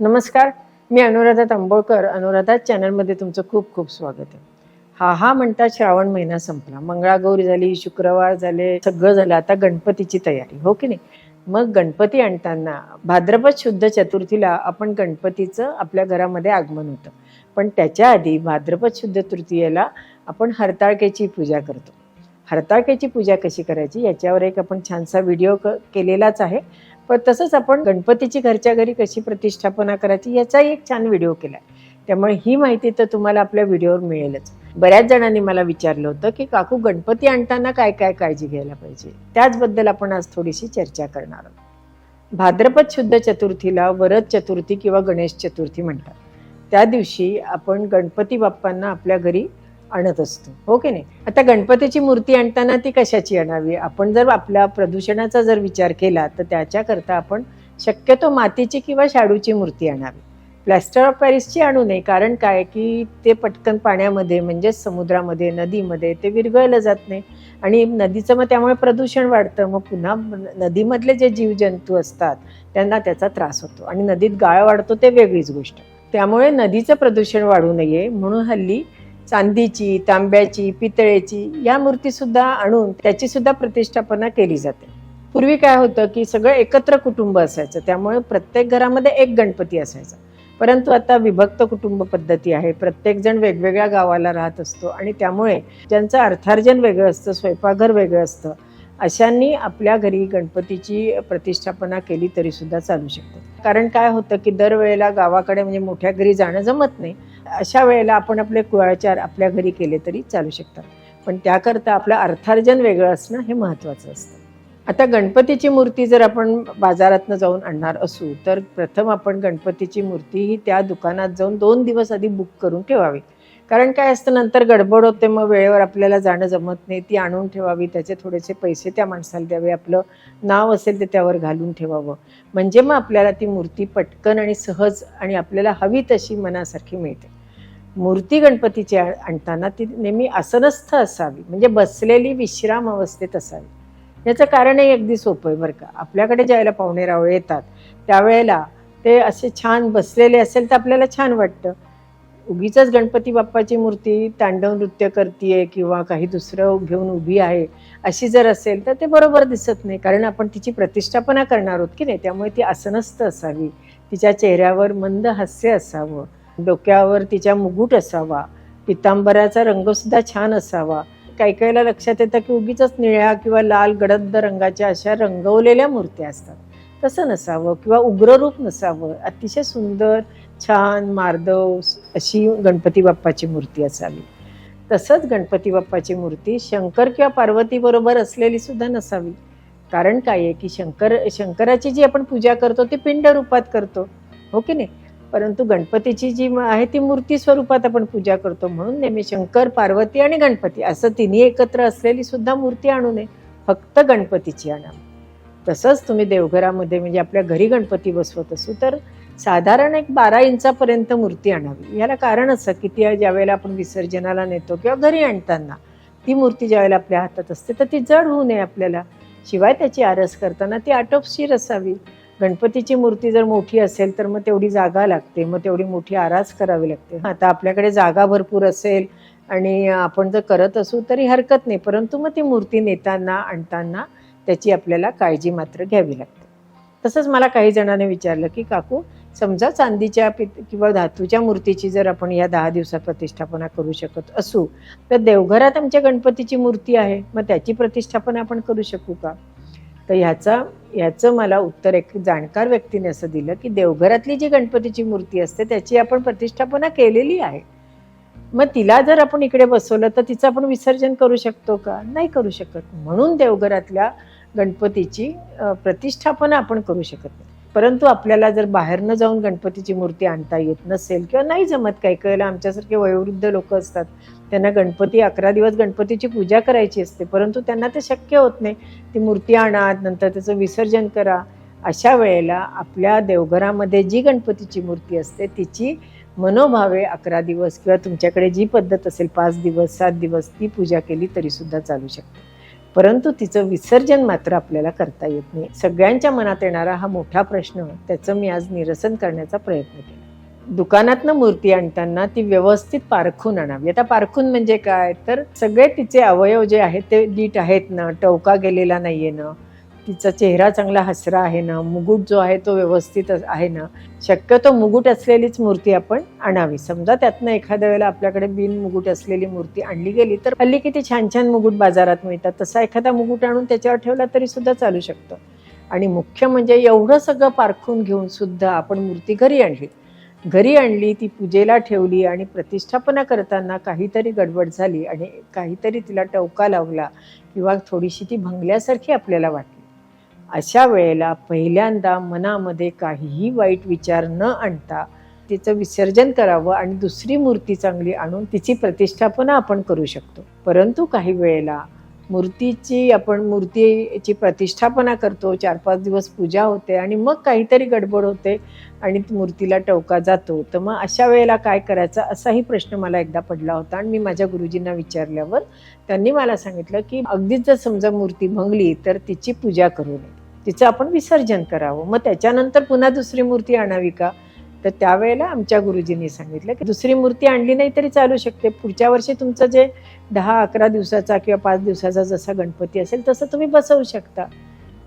नमस्कार मी अनुराधा तांबोळकर. अनुराधा चॅनलमध्ये तुमचं खूप खूप स्वागत आहे. हा हा म्हणता श्रावण महिना संपला. मंगळागौरी झाली शुक्रवार झाले सगळं झालं. आता गणपतीची तयारी हो की नाही? मग गणपती आणताना भाद्रपद शुद्ध चतुर्थीला आपण गणपतीचं आपल्या घरामध्ये आगमन होतं. पण त्याच्या आधी भाद्रपद शुद्ध तृतीयेला आपण हरताळकेची पूजा करतो. हरताळकेची पूजा कशी करायची याच्यावर एक आपण छानसा व्हिडिओ क केलेलाच आहे. पण तसंच आपण गणपतीची घरच्या घरी कशी प्रतिष्ठापना करायची याचाही एक छान व्हिडिओ केला आहे त्यामुळे ही माहिती तर तुम्हाला आपल्या व्हिडिओवर मिळेलच. बऱ्याच जणांनी मला विचारलं होतं की काकू गणपती आणताना काय काय काळजी घ्यायला पाहिजे? त्याचबद्दल आपण आज थोडीशी चर्चा करणार आहोत. भाद्रपद शुद्ध चतुर्थीला वरद चतुर्थी किंवा गणेश चतुर्थी म्हणतात. त्या दिवशी आपण गणपती बाप्पांना आपल्या घरी आणत असतो. हो की नाही? आता गणपतीची मूर्ती आणताना ती कशाची आणावी? आपण जर आपल्या प्रदूषणाचा जर विचार केला तर त्याच्याकरता आपण शक्यतो मातीची किंवा शाडूची मूर्ती आणावी. प्लॅस्टर ऑफ पॅरिसची आणू नये. कारण काय? की ते पटकन पाण्यामध्ये म्हणजेच समुद्रामध्ये नदीमध्ये ते विरघळलं जात नाही. आणि नदीचं मग त्यामुळे प्रदूषण वाढतं. मग पुन्हा नदीमधले जे जीवजंतू असतात त्यांना त्याचा त्रास होतो. आणि नदीत गाळ वाढतो ते वेगळीच गोष्ट. त्यामुळे नदीचं प्रदूषण वाढू नये. म्हणून हल्ली चांदीची तांब्याची पितळेची या मूर्तीसुद्धा आणून त्याची सुद्धा प्रतिष्ठापना केली जाते. पूर्वी काय होतं की सगळं एकत्र कुटुंब असायचं त्यामुळे प्रत्येक घरामध्ये एक गणपती असायचा. परंतु आता विभक्त कुटुंब पद्धती आहे प्रत्येकजण वेगवेगळ्या गावाला राहत असतो आणि त्यामुळे ज्यांचं अर्थार्जन वेगळं असतं स्वयंपाकघर वेगळं असतं अशांनी आपल्या घरी गणपतीची प्रतिष्ठापना केली तरी सुद्धा चालू शकते. कारण काय होतं की दरवेळेला गावाकडे म्हणजे मोठ्या घरी जाणं जमत नाही. अशा वेळेला आपण आपले कुळाचार आपल्या घरी केले तरी चालू शकतात. पण त्याकरता आपलं अर्थार्जन वेगळं असणं हे महत्त्वाचं असतं. आता गणपतीची मूर्ती जर आपण बाजारातनं जाऊन आणणार असू तर प्रथम आपण गणपतीची मूर्ती ही त्या दुकानात जाऊन दोन दिवस आधी बुक करून ठेवावी. कारण काय असतं नंतर गडबड होते मग वेळेवर आपल्याला जाणं जमत नाही ती आणून ठेवावी त्याचे थोडेसे पैसे त्या माणसाला द्यावे आपलं नाव असेल ते त्यावर घालून ठेवावं. म्हणजे मग आपल्याला ती मूर्ती पटकन आणि सहज आणि आपल्याला हवी तशी मनासारखी मिळते. मूर्ती गणपतीची आ- आणताना ती नेहमी आसनस्थ असावी. म्हणजे बसलेली विश्राम अवस्थेत असावी. याचं कारणही अगदी सोपं आहे बरं का. आपल्याकडे ज्यावेळेला पाहुणे रावळे येतात त्यावेळेला ते असे छान बसलेले असेल तर आपल्याला छान वाटतं. उगीच गणपती बाप्पाची मूर्ती तांडव नृत्य करते किंवा काही दुसरं घेऊन उभी आहे अशी जर असेल तर ते बरोबर दिसत नाही. कारण आपण तिची प्रतिष्ठापना करणार आहोत की नाही? त्यामुळे ती आसनस्थ असावी. तिच्या चेहऱ्यावर मंद हास्य असावं. डोक्यावर तिच्या मुगुट असावा. पितांबराचा रंगसुद्धा छान असावा. काही काहीला लक्षात येतं की उगीच निळ्या किंवा लाल गडद रंगाच्या अशा रंगवलेल्या मूर्त्या असतात. तसं नसावं किंवा उग्ररूप नसावं. अतिशय सुंदर छान मार्दव अशी गणपती बाप्पाची मूर्ती असावी. तसंच गणपती बाप्पाची मूर्ती शंकर किंवा पार्वतीबरोबर असलेली सुद्धा नसावी. कारण काय आहे की शंकर शंकराची जी आपण पूजा करतो ती पिंड रूपात करतो. हो की नाही? परंतु गणपतीची जी आहे ती मूर्ती स्वरूपात आपण पूजा करतो म्हणून नेहमी शंकर पार्वती आणि गणपती असं तिन्ही एकत्र असलेली सुद्धा मूर्ती आणू नये. फक्त गणपतीची आणावी तसंच तुम्ही देवघरामध्ये म्हणजे आपल्या घरी गणपती बसवत असू तर साधारण एक बारा इंचापर्यंत मूर्ती आणावी. याला कारण असं की ती ज्यावेळेला आपण विसर्जनाला नेतो किंवा घरी आणताना ती मूर्ती ज्यावेळेला आपल्या हातात असते तर ती जड होऊ नये आपल्याला. शिवाय त्याची आरस करताना ती आटोपशीर असावी. गणपतीची मूर्ती जर मोठी असेल तर मग तेवढी जागा लागते मग तेवढी मोठी आरास करावी लागते. आता आपल्याकडे जागा भरपूर असेल आणि आपण जर करत असू तरी हरकत नाही परंतु मग ती मूर्ती नेताना आणताना त्याची आपल्याला काळजी मात्र घ्यावी लागते. तसंच मला काही जणांनी विचारलं की काकू समजा चांदीच्या पित किंवा धातूच्या मूर्तीची जर आपण या दहा दिवसात प्रतिष्ठापना करू शकत असू तर देवघरात आमच्या गणपतीची मूर्ती आहे मग त्याची प्रतिष्ठापना आपण करू शकू का? तर ह्याचा याचं मला उत्तर एक जाणकार व्यक्तीने असं दिलं की देवघरातली जी गणपतीची मूर्ती असते त्याची आपण प्रतिष्ठापना केलेली आहे. मग तिला जर आपण इकडे बसवलं तर तिचं आपण विसर्जन करू शकतो का? नाही करू शकत. म्हणून देवघरातल्या गणपतीची प्रतिष्ठापना आपण करू शकत नाही. परंतु आपल्याला जर बाहेरनं जाऊन गणपतीची मूर्ती आणता येत नसेल किंवा नाही जमत काही काही आमच्यासारखे वयोवृद्ध लोक असतात त्यांना गणपती अकरा दिवस गणपतीची पूजा करायची असते परंतु त्यांना ते शक्य होत नाही. ती मूर्ती आणा नंतर त्याचं विसर्जन करा. अशा वेळेला आपल्या देवघरामध्ये जी गणपतीची मूर्ती असते तिची मनोभावे अकरा दिवस किंवा तुमच्याकडे जी पद्धत असेल पाच दिवस सात दिवस ती पूजा केली तरीसुद्धा चालू शकते. परंतु तिचं विसर्जन मात्र आपल्याला करता येत नाही. सगळ्यांच्या मनात येणारा हा मोठा प्रश्न त्याचं मी आज निरसन करण्याचा प्रयत्न केला. दुकानातनं मूर्ती आणताना ती व्यवस्थित पारखून आणावी. आता पारखून म्हणजे काय? तर सगळे तिचे अवयव जे आहेत ते नीट आहेत ना? टवका गेलेला नाहीये ना? तिचा चेहरा चांगला हसरा आहे ना? मुगुट जो आहे तो व्यवस्थित आहे ना? शक्यतो मुगुट असलेलीच मूर्ती आपण आणावी. समजा त्यातनं एखाद्या वेळेला आपल्याकडे बिन मुगुट असलेली मूर्ती आणली गेली तर हल्ली किती छान छान मुगुट बाजारात मिळतात. तसा एखादा मुगुट आणून त्याच्यावर ठेवला तरी सुद्धा चालू शकतं. आणि मुख्य म्हणजे एवढं सगळं पारखून घेऊन सुद्धा आपण मूर्ती घरी आणली घरी आणली ती पूजेला ठेवली आणि प्रतिष्ठापना करताना काहीतरी गडबड झाली आणि काहीतरी तिला टवका लावला किंवा थोडीशी ती भंगल्यासारखी आपल्याला वाटली. अशा वेळेला पहिल्यांदा मनामध्ये काहीही वाईट विचार न आणता तिचं विसर्जन करावं आणि दुसरी मूर्ती चांगली आणून तिची प्रतिष्ठापना आपण करू शकतो. परंतु काही वेळेला मूर्तीची आपण मूर्तीची प्रतिष्ठापना करतो चार पाच दिवस पूजा होते आणि मग काहीतरी गडबड होते आणि मूर्तीला टवका जातो. तर मग अशा वेळेला काय करायचं असाही प्रश्न मला एकदा पडला होता आणि मी माझ्या गुरुजींना विचारल्यावर त्यांनी मला सांगितलं की अगदीच जर समजा मूर्ती भंगली तर तिची पूजा करू नये. तिचं आपण विसर्जन करावं. मग त्याच्यानंतर पुन्हा दुसरी मूर्ती आणावी का? तर त्यावेळेला आमच्या गुरुजींनी सांगितलं की दुसरी मूर्ती आणली नाही तरी चालू शकते. पुढच्या वर्षी तुमचं जे दहा अकरा दिवसाचा किंवा पाच दिवसाचा जसा गणपती असेल तसं तुम्ही बसवू शकता.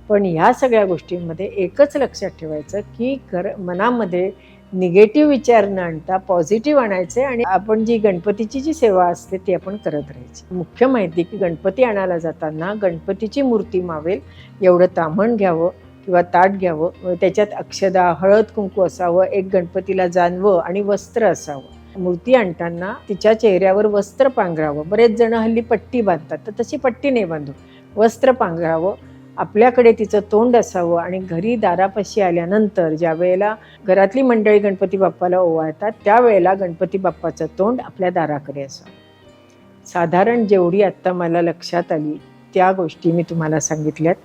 पण ह्या सगळ्या गोष्टींमध्ये एकच लक्षात ठेवायचं की घर मनामध्ये निगेटिव्ह विचार न आणता पॉझिटिव्ह आणायचे आणि आपण जी गणपतीची जी सेवा असते ती आपण करत राहायची. मुख्य माहिती की गणपती आणायला जाताना गणपतीची मूर्ती मावेल एवढं तामण घ्यावं किंवा ताट घ्यावं त्याच्यात अक्षदा हळद कुंकू असावं एक गणपतीला जानवं आणि वस्त्र असावं. मूर्ती आणताना तिच्या चेहऱ्यावर वस्त्र पांघरावं. बरेच जण हल्ली पट्टी बांधतात तर तशी पट्टी नाही बांधू. वस्त्र पांघरावं. आपल्याकडे तिचं तोंड असावं आणि घरी दारापाशी आल्यानंतर ज्या वेळेला घरातली मंडळी गणपती बाप्पाला ओवाळतात त्यावेळेला गणपती बाप्पाचं तोंड आपल्या दाराकडे असावं. साधारण जेवढी आत्ता मला लक्षात आली त्या गोष्टी मी तुम्हाला सांगितल्यात.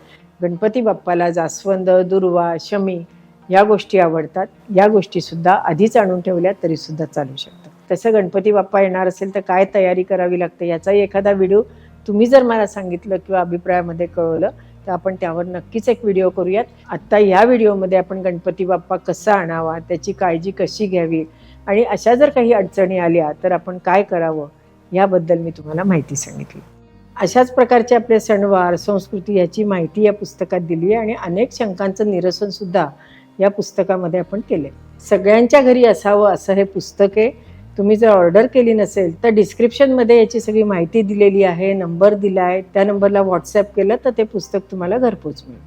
गणपती बाप्पाला जास्वंद दुर्वा शमी या गोष्टी आवडतात. या गोष्टीसुद्धा आधीच आणून ठेवल्या तरीसुद्धा चालू शकतात. तसं गणपती बाप्पा येणार असेल तर काय तयारी करावी लागते याचाही एखादा व्हिडिओ तुम्ही जर मला सांगितलं किंवा अभिप्रायामध्ये कळवलं तर आपण त्यावर नक्कीच एक व्हिडिओ करूयात. आत्ता या व्हिडिओमध्ये आपण गणपती बाप्पा कसा आणावा त्याची काळजी कशी घ्यावी आणि अशा जर काही अडचणी आल्या तर आपण काय करावं याबद्दल मी तुम्हाला माहिती सांगितली. अशाच प्रकारचे आपले सणवार संस्कृती याची माहिती या पुस्तकात दिली आहे आणि अनेक शंकांचं निरसन सुद्धा या पुस्तकामध्ये आपण केले सगळ्यांच्या घरी असावं असं हे पुस्तक आहे. तुम्ही जर ऑर्डर केली नसेल तर डिस्क्रिप्शनमध्ये याची सगळी माहिती दिलेली आहे नंबर दिला आहे. त्या नंबरला व्हॉट्सॲप केलं तर ते पुस्तक तुम्हाला घरपोच मिळेल.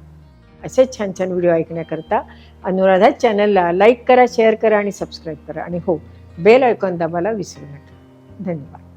असेच छान छान व्हिडिओ ऐकण्याकरता अनुराधा चॅनलला लाईक करा शेअर करा आणि सबस्क्राईब करा. आणि हो बेल आयकॉन दाबायला विसरू नका. धन्यवाद.